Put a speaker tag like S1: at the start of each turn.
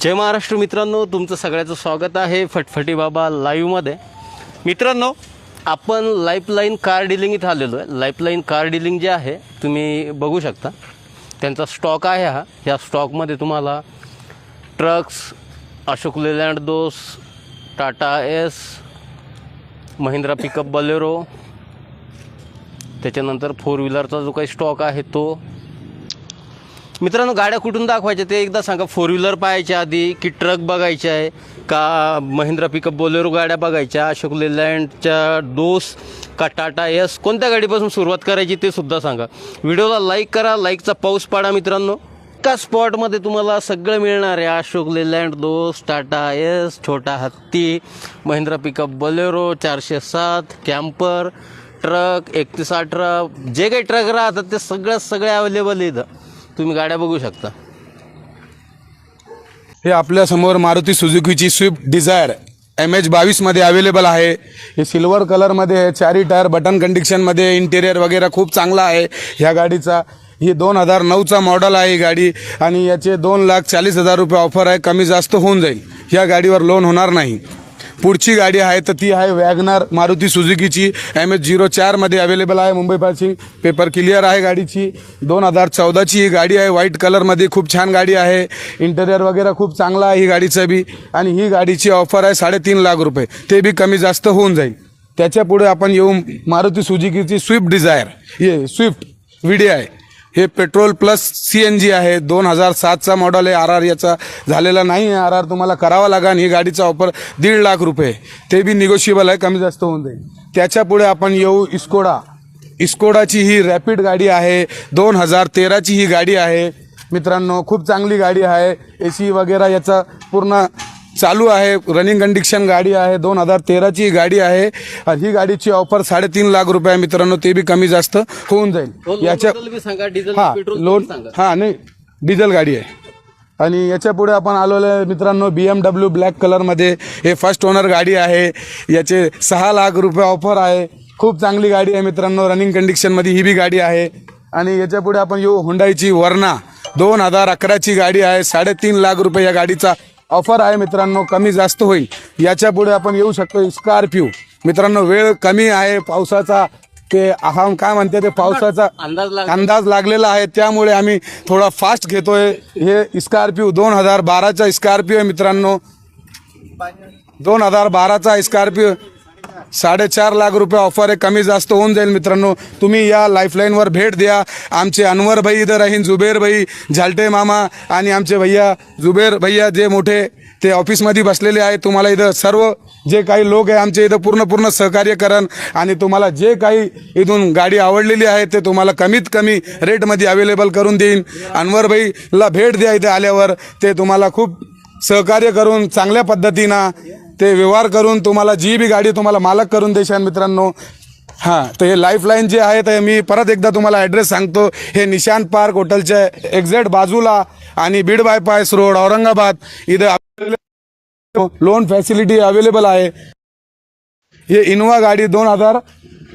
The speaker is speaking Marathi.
S1: जय महाराष्ट्र मित्रांनो तुमचं सगळ्याचं स्वागत आहे फटफटी बाबा लाईव्हमध्ये मित्रांनो आपण लाईफलाईन कार डिलिंग इथं आलेलो आहे. लाईफलाईन कार डिलिंग जे आहे तुम्ही बघू शकता. त्यांचा स्टॉक आहे हा. या स्टॉकमध्ये तुम्हाला trucks Ashok Leyland Dost Tata Ace Mahindra pickup Bolero. त्याच्यानंतर फोर व्हीलरचा जो काही स्टॉक आहे तो. मित्रांनो गाड्या कुठून दाखवायच्या ते एकदा सांगा. फोर व्हीलर पाहायच्या आधी की ट्रक बघायचे आहे का महिंद्रा पिकअप बोलेरो गाड्या बघायच्या? अशोक लेलँडच्या डोस का टाटा यस कोणत्या गाडीपासून सुरुवात करायची ते सुद्धा सांगा. व्हिडिओला लाईक करा लाईकचा पाऊस पाडा मित्रांनो. एका स्पॉटमध्ये तुम्हाला सगळं मिळणार आहे. अशोक लेलँड दोस टाटा एस छोटा हत्ती महिंद्रा पिकअप बोलेरो चारशे सात कॅम्पर ट्रक एकतीस अठरा जे काही ट्रक राहतात ते सगळं सगळे अवेलेबल आहेत इथं. तुम्ही गाड्या बघू शकता.
S2: हे आपल्यासमोर मारुती सुझुकीची स्विफ्ट डिझायर एम एच बावीसमध्ये अवेलेबल आहे. हे सिल्वर कलरमध्ये आहे. चारी टायर बटन कंडिशनमध्ये इंटेरियर वगैरे खूप चांगला आहे. ह्या गाडीचा ही दोन हजार नऊचा मॉडल आहे ही गाडी आणि याचे दोन लाख चाळीस हजार रुपये ऑफर आहे. कमी जास्त होऊन जाईल. या गाडीवर लोन होणार नाही. पुढची गाडी आहे तर ती आहे वॅगनार मारुती सुझुकीची. एम एच झिरो चारमध्ये अवेलेबल आहे. मुंबई पासिंग पेपर क्लिअर आहे गाडीची. दोन हजार चौदाची ही गाडी आहे. व्हाईट कलरमध्ये खूप छान गाडी आहे. इंटेरियर वगैरे खूप चांगला आहे ही गाडीचं बी. आणि ही गाडीची ऑफर आहे साडेतीन लाख रुपये. ते बी कमी जास्त होऊन जाईल. त्याच्यापुढे आपण येऊ मारुती सुझुकीची स्विफ्ट डिझायर हे स्विफ्ट व्हिडी आहे हे petrol plus C N G आहे. दोन हजार सातचा मॉडल आहे. आर आर याचा झालेला नाही आहे. आर आर तुम्हाला करावा लागेल ही गाडीचा ऑफर दीड लाख रुपये. ते बी निगोशिएबल आहे. कमी जास्त होऊन जाईल. त्याच्यापुढे आपण येऊ इस्कोडा इस्कोडाची ही रॅपिड गाडी आहे. दोन हजार तेराची ही गाडी आहे. मित्रांनो खूप चांगली गाडी आहे. ए सी वगैरे याचा पूर्ण चालू आहे. रनिंग कंडिशन गाडी आहे. दोन हजार तेराची गाडी आहे. आणि ही गाडीची ऑफर साडेतीन लाख रुपये आहे मित्रांनो. ते बी कमी जास्त होऊन जाईल. याच्या हा लोन हा नाही. डिझेल गाडी आहे. आणि याच्यापुढे आपण आलेलो आहे मित्रांनो बी एम डब्ल्यू ब्लॅक कलरमध्ये हे फर्स्ट ओनर गाडी आहे. याचे सहा लाख रुपये ऑफर आहे. खूप चांगली गाडी आहे मित्रांनो. रनिंग कंडिशनमध्ये ही बी गाडी आहे. आणि याच्यापुढे आपण येऊ हुंडाईची वर्ना दोन हजार अकराची गाडी आहे. साडेतीन लाख रुपये या गाडीचा ऑफर आहे मित्रांनो कमी जास्त होईल. याच्यापुढे आपण येऊ शकतो स्कॉर्पिओ. मित्रांनो वेळ कमी आहे पावसाचा ते अहम काय म्हणते ते पावसाचा
S1: अंदाज
S2: लागलेला आहे. त्यामुळे आम्ही थोडा फास्ट घेतोय. हे स्कॉर्पिओ दोन हजार बाराचा स्कॉर्पिओ आहे मित्रांनो. दोन हजार बाराचा स्कॉर्पिओ. साडेचार लाख रुपये ऑफर आहे कमी जास्त होऊन जाईल मित्रांनो. तुम्ही या लाईफलाईनवर भेट द्या. आमचे अनवर भाई इथं राहीन जुबेर भाई झालटे मामा आणि आमचे भैया. जुबेर भैया जे मोठे ते ऑफिसमध्ये बसलेले आहे तुम्हाला इथं सर्व जे काही लोक आहे आमचे इथं पूर्ण पूर्ण सहकार्य करण आणि तुम्हाला जे काही इथून गाडी आवडलेली आहे ते तुम्हाला कमीत कमी रेटमध्ये अवेलेबल करून देईन. अनवर भाईला भेट द्या इथे आल्यावर. ते तुम्हाला खूप सहकार्य करून चांगल्या पद्धतीनं ते व्यवहार करून तुम्हाला जी बी गाडी तुम्हाला मालक करून देशान मित्रांनो. हां तर हे लाईफलाईन जे आहे ते मी परत एकदा तुम्हाला ॲड्रेस सांगतो. हे निशांत पार्क हॉटेलच्या एक्झॅक्ट बाजूला आणि बीड बायपास रोड औरंगाबाद. इथं लोन फॅसिलिटी अवेलेबल आहे. हे इनोवा गाडी दोन हजार